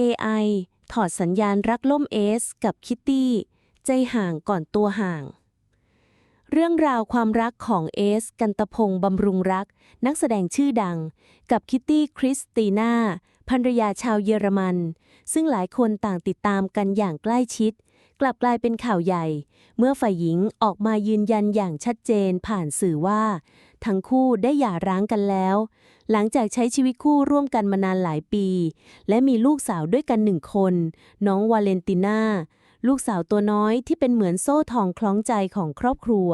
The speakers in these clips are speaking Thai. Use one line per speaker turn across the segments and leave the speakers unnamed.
AI ถอดสัญญาณรักล่มเอสกับคิตตี้ ใจห่างก่อนตัวห่าง เรื่องราวความรักของเอส กันตพงษ์บำรุงรัก นักแสดงชื่อดัง กับคิตตี้คริสติน่าภรรยาชาวเยอรมัน ซึ่งหลายคนต่างติดตามกันอย่างใกล้ชิด กลับกลายเป็นข่าวใหญ่ เมื่อฝ่ายหญิงออกมายืนยันอย่างชัดเจนผ่านสื่อว่า ทั้งคู่ได้หย่าร้างกันแล้ว หลังจากใช้ชีวิตคู่ร่วมกันมานานหลายปี และมีลูกสาวด้วยกันหนึ่งคน น้องวาเลนติน่า ลูกสาวตัวน้อยที่เป็นเหมือนโซ่ทองคล้องใจของครอบครัว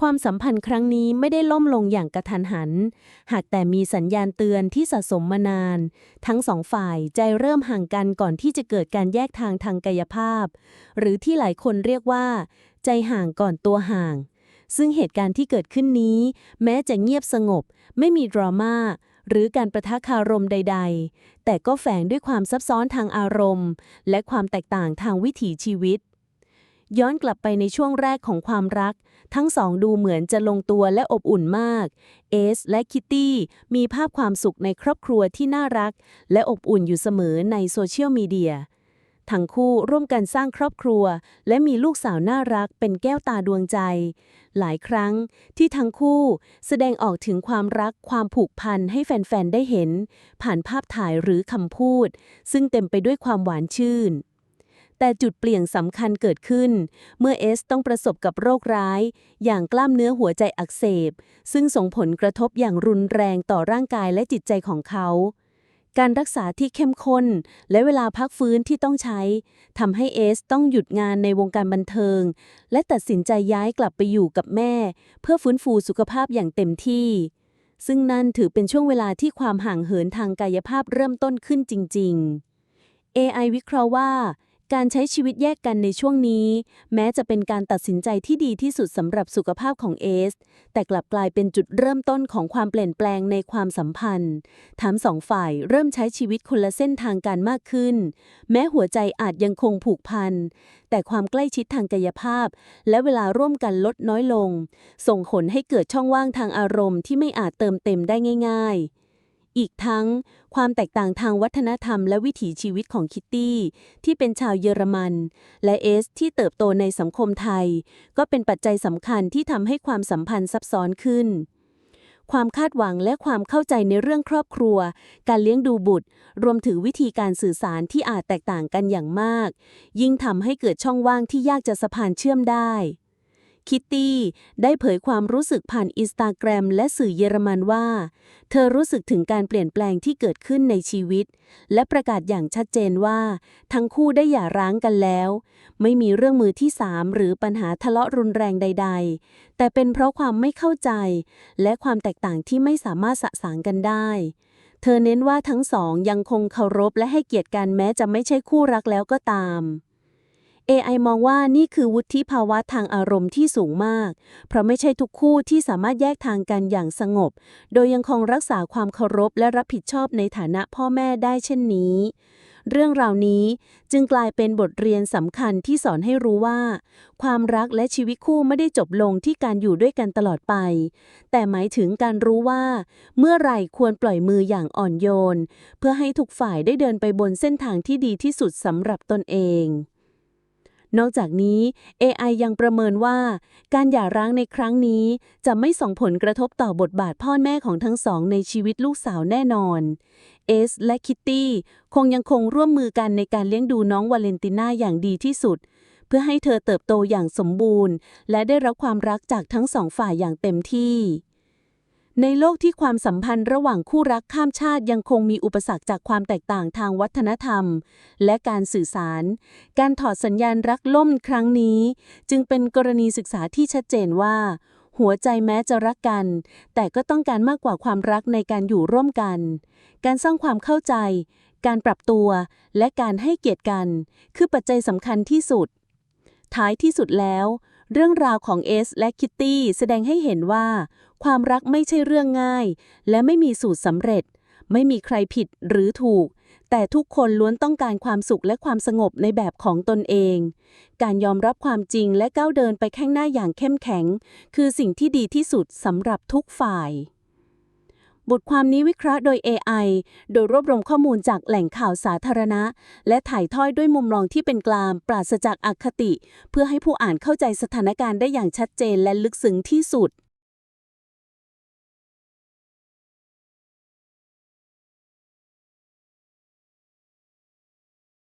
ความสัมพันธ์ครั้งนี้ไม่ได้ล่มลงอย่างกระทันหัน หากแต่มีสัญญาณเตือนที่สะสมมานาน ทั้งสองฝ่ายใจเริ่มห่างกันก่อนที่จะเกิดการแยกทางทางกายภาพ หรือที่หลายคนเรียกว่า ใจห่างก่อนตัวห่าง ซึ่งเหตุการณ์ที่เกิดขึ้นนี้ แม้จะเงียบสงบ ไม่มีดราม่าหรือการประทะคารมใด ๆ แต่ก็แฝงด้วยความซับซ้อนทางอารมณ์ และความแตกต่างทางวิถีชีวิต ย้อนกลับไปในช่วงแรกของความรัก ทั้งสองดูเหมือนจะลงตัวและอบอุ่นมาก เอสและคิตตี้มีภาพความสุขในครอบครัวที่น่ารัก และอบอุ่นอยู่เสมอในโซเชียลมีเดีย ทั้งคู่ร่วมกันสร้างครอบครัว และมีลูกสาวน่ารักเป็นแก้วตาดวงใจ หลายครั้งที่ทั้งคู่แสดงออกถึงความรักความผูกพันให้แฟน ๆ ได้เห็น ผ่านภาพถ่ายหรือคำพูด ซึ่งเต็มไปด้วยความหวานชื่น แต่จุดเปลี่ยนสำคัญเกิดขึ้น เมื่อเอสต้องประสบกับโรคร้าย อย่างกล้ามเนื้อหัวใจอักเสบ ซึ่งส่งผลกระทบอย่างรุนแรงต่อร่างกายและจิตใจของเขา การรักษาที่เข้มข้น และเวลาพักฟื้นที่ต้องใช้ทำให้เอสต้องหยุดงานในวงการบันเทิง และตัดสินใจย้ายกลับไปอยู่กับแม่ เพื่อฟื้นฟูสุขภาพอย่างเต็มที่ ซึ่งนั่นถือเป็นช่วงเวลาที่ความห่างเหินทางกายภาพเริ่มต้นขึ้นจริง ๆ AI วิเคราะห์ว่า การใช้ชีวิตแยกกันในช่วงนี้ แม้จะเป็นการตัดสินใจที่ดีที่สุดสำหรับสุขภาพของเอส แต่กลับกลายเป็นจุดเริ่มต้นของความเปลี่ยนแปลงในความสัมพันธ์ทั้งสองฝ่ายเริ่มใช้ชีวิตคนละเส้นทางกันมากขึ้น แม้หัวใจอาจยังคงผูกพัน แต่ความใกล้ชิดทางกายภาพ และเวลาร่วมกันลดน้อยลง ส่งผลให้เกิดช่องว่างทางอารมณ์ที่ไม่อาจเติมเต็มได้ง่าย ๆ อีกทั้งความแตกต่างทางวัฒนธรรมและวิถีชีวิตของคิตตี้ที่เป็นชาวเยอรมัน และเอสที่เติบโตในสังคมไทย ก็เป็นปัจจัยสำคัญที่ทำให้ความสัมพันธ์ซับซ้อนขึ้น ความคาดหวังและความเข้าใจในเรื่องครอบครัว การเลี้ยงดูบุตร รวมถึงวิธีการสื่อสารที่อาจแตกต่างกันอย่างมาก ยิ่งทำให้เกิดช่องว่างที่ยากจะสะพานเชื่อมได้ คิตตี้ได้เผยความรู้สึกผ่านอินสตาแกรมและสื่อเยอรมันว่า เธอรู้สึกถึงการเปลี่ยนแปลงที่เกิดขึ้นในชีวิต และประกาศอย่างชัดเจนว่า ทั้งคู่ได้หย่าร้างกันแล้ว ไม่มีเรื่องมือที่สามหรือปัญหาทะเลาะรุนแรงใด ๆ แต่เป็นเพราะความไม่เข้าใจ และความแตกต่างที่ไม่สามารถสะสางกันได้เธอเน้นว่าทั้งสองยังคงเคารพและให้เกียรติกันแม้จะไม่ใช่คู่รักแล้วก็ตาม AI มองว่านี่คือวุฒิภาวะทางอารมณ์ที่สูงมาก เพราะไม่ใช่ทุกคู่ที่สามารถแยกทางกันอย่างสงบ โดยยังคงรักษาความเคารพและรับผิดชอบในฐานะพ่อแม่ได้เช่นนี้ เรื่องราวนี้จึงกลายเป็นบทเรียนสำคัญที่สอนให้รู้ว่า ความรักและชีวิตคู่ไม่ได้จบลงที่การอยู่ด้วยกันตลอดไป แต่หมายถึงการรู้ว่า เมื่อไหร่ควรปล่อยมืออย่างอ่อนโยน เพื่อให้ทุกฝ่ายได้เดินไปบนเส้นทางที่ดีที่สุดสำหรับตนเอง นอกจากนี้ AI ยังประเมินว่า การหย่าร้างในครั้งนี้ จะไม่ส่งผลกระทบต่อบทบาทพ่อแม่ของทั้งสองในชีวิตลูกสาวแน่นอน เอสและคิตตี้คงยังคงร่วมมือกันในการเลี้ยงดูน้องวาเลนติน่าอย่างดีที่สุด เพื่อให้เธอเติบโตอย่างสมบูรณ์ และได้รับความรักจากทั้งสองฝ่ายอย่างเต็มที่ ในโลกที่ความสัมพันธ์ระหว่างคู่รักข้ามชาติยังคงมีอุปสรรคจากความแตกต่างทางวัฒนธรรม และการสื่อสาร การถอดสัญญาณรักล่มครั้งนี้ จึงเป็นกรณีศึกษาที่ชัดเจนว่า หัวใจแม้จะรักกัน แต่ก็ต้องการมากกว่าความรักในการอยู่ร่วมกัน การสร้างความเข้าใจ การปรับตัว และการให้เกียรติกัน คือปัจจัยสำคัญที่สุด ท้ายที่สุดแล้ว เรื่องราวของเอสและคิตตี้แสดงให้เห็นว่า ความรักไม่ใช่เรื่องง่าย และไม่มีสูตรสำเร็จ ไม่มีใครผิดหรือถูก แต่ทุกคนล้วนต้องการความสุขและความสงบในแบบของตนเอง การยอมรับความจริงและก้าวเดินไปข้างหน้าอย่างเข้มแข็ง คือสิ่งที่ดีที่สุดสำหรับทุกฝ่าย
บทความนี้วิเคราะห์โดย AI โดยรวบรวมข้อมูลจากแหล่งข่าวสาธารณะ และถ่ายทอดด้วยมุมมองที่เป็นกลางปราศจากอคติ เพื่อให้ผู้อ่านเข้าใจสถานการณ์ได้อย่างชัดเจนและลึกซึ้งที่สุด